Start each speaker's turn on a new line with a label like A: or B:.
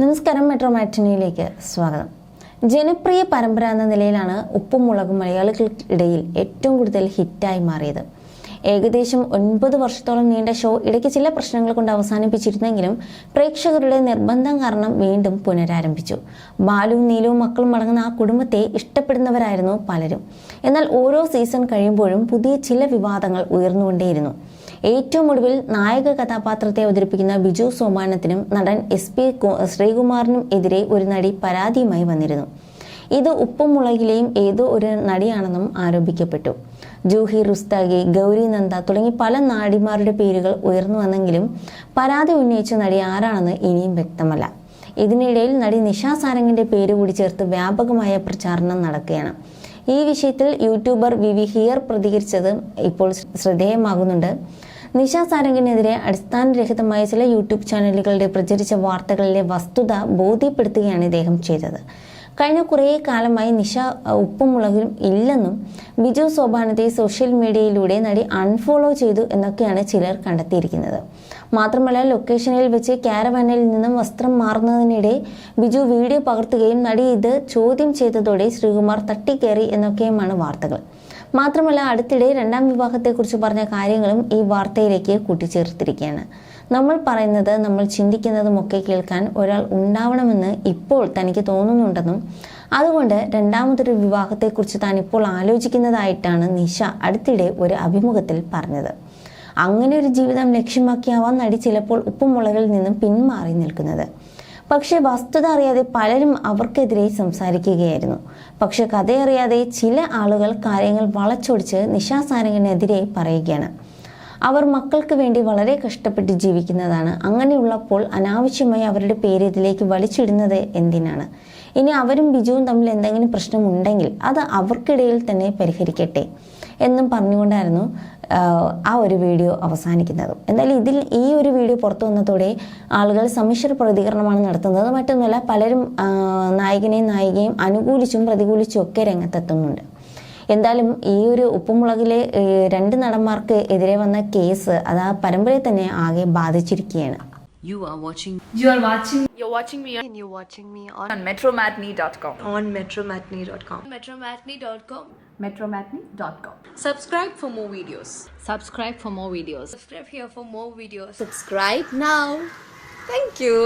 A: നമസ്കാരം മെട്രോ മാറ്റിനിയിലേക്ക് സ്വാഗതം. ജനപ്രിയ പരമ്പര എന്ന നിലയിലാണ് ഉപ്പും മുളകും മലയാളികൾക്കിടയിൽ ഏറ്റവും കൂടുതൽ ഹിറ്റായി മാറിയത്. ഏകദേശം ഒൻപത് വർഷത്തോളം നീണ്ട ഷോ ഇടയ്ക്ക് ചില പ്രശ്നങ്ങൾ കൊണ്ട് അവസാനിപ്പിച്ചിരുന്നെങ്കിലും പ്രേക്ഷകരുടെ നിർബന്ധം കാരണം വീണ്ടും പുനരാരംഭിച്ചു. ബാലുവും നീലവും മക്കളും അടങ്ങുന്ന ആ കുടുംബത്തെ ഇഷ്ടപ്പെടുന്നവരായിരുന്നു പലരും. എന്നാൽ ഓരോ സീസൺ കഴിയുമ്പോഴും പുതിയ ചില വിവാദങ്ങൾ ഉയർന്നുകൊണ്ടേയിരുന്നു. ഏറ്റവും ഒടുവിൽ നായക കഥാപാത്രത്തെ അവതരിപ്പിക്കുന്ന ബിജു സോമാനത്തിനും നടൻ എസ് പി ശ്രീകുമാറിനും എതിരെ ഒരു നടി പരാതിയുമായി വന്നിരുന്നു. ഇത് ഉപ്പും മുളകിലെയും ഏതോ ഒരു നടിയാണെന്നും ആരോപിക്കപ്പെട്ടു. ജൂഹി റുസ്താഗി ഗൗരി നന്ദ തുടങ്ങി പല നാടിമാരുടെ പേരുകൾ ഉയർന്നു വന്നെങ്കിലും പരാതി ഉന്നയിച്ച നടി ആരാണെന്ന് ഇനിയും വ്യക്തമല്ല. ഇതിനിടയിൽ നടി നിഷാ സാരംഗിന്റെ പേര് കൂടി ചേർത്ത് വ്യാപകമായ പ്രചാരണം നടക്കുകയാണ്. ഈ വിഷയത്തിൽ യൂട്യൂബർ വിവി ഹിയർ പ്രതികരിച്ചത് ഇപ്പോൾ ശ്രദ്ധേയമാകുന്നുണ്ട്. നിഷ സാരംഗിനെതിരെ അടിസ്ഥാനരഹിതമായ ചില യൂട്യൂബ് ചാനലുകളുടെ പ്രചരിച്ച വാർത്തകളിലെ വസ്തുത ബോധ്യപ്പെടുത്തുകയാണ് ഇദ്ദേഹം ചെയ്തത്. കഴിഞ്ഞ കുറേ കാലമായി നിഷ ഉപ്പുമുളകിലും ഉപ്പും മുളകും ഇല്ലെന്നും ബിജു സോപാനത്തെ സോഷ്യൽ മീഡിയയിലൂടെ നടി അൺഫോളോ ചെയ്തു എന്നൊക്കെയാണ് ചിലർ കണ്ടെത്തിയിരിക്കുന്നത്. മാത്രമല്ല ലൊക്കേഷനിൽ വെച്ച് ക്യാരവാനിൽ നിന്നും വസ്ത്രം മാറുന്നതിനിടെ ബിജു വീഡിയോ പകർത്തുകയും നടി ഇത് ചോദ്യം ചെയ്തതോടെ ശ്രീകുമാർ തട്ടിക്കേറി എന്നൊക്കെയുമാണ് വാർത്തകൾ. മാത്രമല്ല അടുത്തിടെ രണ്ടാം വിവാഹത്തെക്കുറിച്ച് പറഞ്ഞ കാര്യങ്ങളും ഈ വാർത്തയിലേക്ക് കൂട്ടിച്ചേർത്തിരിക്കുകയാണ്. നമ്മൾ പറയുന്നത് നമ്മൾ ചിന്തിക്കുന്നതുമൊക്കെ കേൾക്കാൻ ഒരാൾ ഉണ്ടാവണമെന്ന് ഇപ്പോൾ തനിക്ക് തോന്നുന്നുണ്ടെന്നും അതുകൊണ്ട് രണ്ടാമതൊരു വിവാഹത്തെക്കുറിച്ച് താൻ ഇപ്പോൾ ആലോചിക്കുന്നതായിട്ടാണ് നിഷ അടുത്തിടെ ഒരു അഭിമുഖത്തിൽ പറഞ്ഞത്. അങ്ങനെ ഒരു ജീവിതം ലക്ഷ്യമാക്കിയാവാം നടി ചിലപ്പോൾ ഉപ്പുമുളകിൽ നിന്നും പിന്മാറി നിൽക്കുന്നത്. പക്ഷേ വസ്തുത അറിയാതെ പലരും അവർക്കെതിരെ സംസാരിക്കുകയായിരുന്നു. പക്ഷെ കഥയറിയാതെ ചില ആളുകൾ കാര്യങ്ങൾ വളച്ചൊടിച്ച് നിശാസാരങ്ങനെതിരെ പറയുകയാണ്. അവർ മക്കൾക്ക് വേണ്ടി വളരെ കഷ്ടപ്പെട്ട് ജീവിക്കുന്നതാണ്. അങ്ങനെയുള്ളപ്പോൾ അനാവശ്യമായി അവരുടെ പേര് ഇതിലേക്ക് വലിച്ചിടുന്നത് എന്തിനാണ്? ഇനി അവരും ബിജുവും തമ്മിൽ എന്തെങ്കിലും പ്രശ്നമുണ്ടെങ്കിൽ അത് അവർക്കിടയിൽ തന്നെ പരിഹരിക്കട്ടെ എന്നും പറഞ്ഞുകൊണ്ടായിരുന്നു ആ ഒരു വീഡിയോ അവസാനിക്കുന്നത്. എന്തായാലും ഇതിൽ ഈ ഒരു വീഡിയോ പുറത്തു വന്നതോടെ ആളുകൾ സമ്മിശ്ര പ്രതികരണമാണ് നടത്തുന്നത്. മറ്റൊന്നുമല്ല പലരും നായകനെയും നായികയും അനുകൂലിച്ചും പ്രതികൂലിച്ചും ഒക്കെ രംഗത്തെത്തുന്നുണ്ട്. എന്തായാലും ഈ ഒരു ഉപ്പുമുളകിലെ രണ്ട് നടന്മാർക്ക് എതിരെ വന്ന കേസ് അത് ആ പരമ്പരയെ തന്നെ ആകെ ബാധിച്ചിരിക്കുകയാണ്
B: You are watching
C: You are watching
D: You're watching me
E: and you're watching me on,
C: on metromatney.com.
E: on metromatney.com.
D: metromatney.com.
C: Metromatney.com.
E: Subscribe for more videos.
B: subscribe for more videos.
D: Subscribe here for more videos.
E: Subscribe now. Thank you.